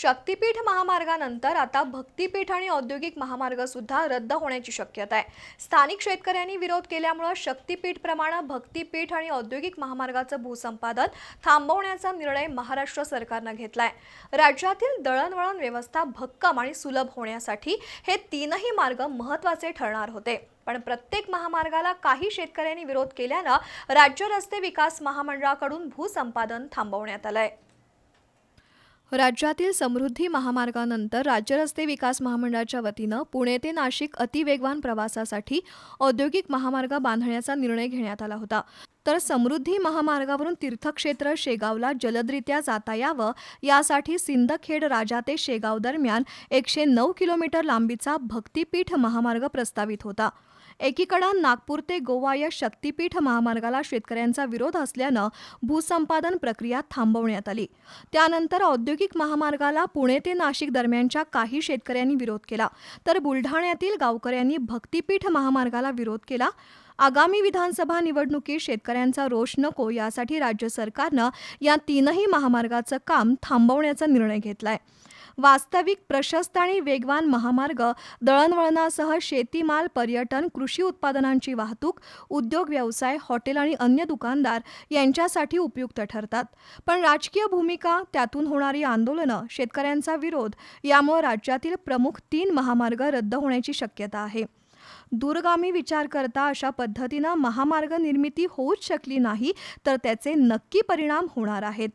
शक्तीपीठ महामार्गानंतर आता भक्तीपीठ आणि औद्योगिक महामार्ग सुद्धा रद्द होण्याची शक्यता आहे. स्थानिक शेतकऱ्यांनी विरोध केल्यामुळं शक्तीपीठ प्रमाणे भक्तीपीठ आणि औद्योगिक महामार्गाचं भूसंपादन थांबवण्याचा निर्णय महाराष्ट्र सरकारनं घेतलाय. राज्यातील दळणवळण व्यवस्था भक्कम आणि सुलभ होण्यासाठी हे तीनही मार्ग महत्त्वाचे ठरणार होते. पण प्रत्येक महामार्गाला काही शेतकऱ्यांनी विरोध केल्यानं राज्य रस्ते विकास महामंडळाकडून भूसंपादन थांबवण्यात आलंय. राज्यातील समृद्धी महामार्गानंतर राज्य रस्ते विकास महामंडळाच्या वतीनं पुणे ते नाशिक अतिवेगवान प्रवासासाठी औद्योगिक महामार्ग बांधण्याचा निर्णय घेण्यात आला होता. तर समृद्धी महामार्गावरून तीर्थक्षेत्र शेगावला जलदरित्या जाता यावं. यासाठी सिंदखेड राजा ते शेगाव दरम्यान एकशे नऊ किलोमीटर लांबीचा भक्तीपीठ महामार्ग प्रस्तावित होता. एकीकडं नागपूर ते गोवा या शक्तीपीठ महामार्गाला शेतकऱ्यांचा विरोध असल्यानं भूसंपादन प्रक्रिया थांबवण्यात आली. त्यानंतर औद्योगिक महामार्गाला पुणे ते नाशिक दरम्यानच्या काही शेतकऱ्यांनी विरोध केला. तर बुलढाण्यातील गावकऱ्यांनी भक्तीपीठ महामार्गाला विरोध केला. आगामी विधानसभा निवडणुकीत शेतकऱ्यांचा रोष नको यासाठी राज्य सरकारनं या तीनही महामार्गाचं काम थांबवण्याचा निर्णय घेतलाय. वास्तविक प्रशस्त आणि वेगवान महामार्ग दळणवळणासह शेतीमाल पर्यटन कृषी उत्पादनांची वाहतूक उद्योग व्यवसाय हॉटेल आणि अन्य दुकानदार यांच्यासाठी उपयुक्त ठरतात. पण राजकीय भूमिका त्यातून होणारी आंदोलनं शेतकऱ्यांचा विरोध यामुळे राज्यातील प्रमुख तीन महामार्ग रद्द होण्याची शक्यता आहे. दूरगामी विचार करता अशा पद्धतीनं महामार्ग निर्मिती होऊच शकली नाही तर त्याचे नक्की परिणाम होणार आहेत.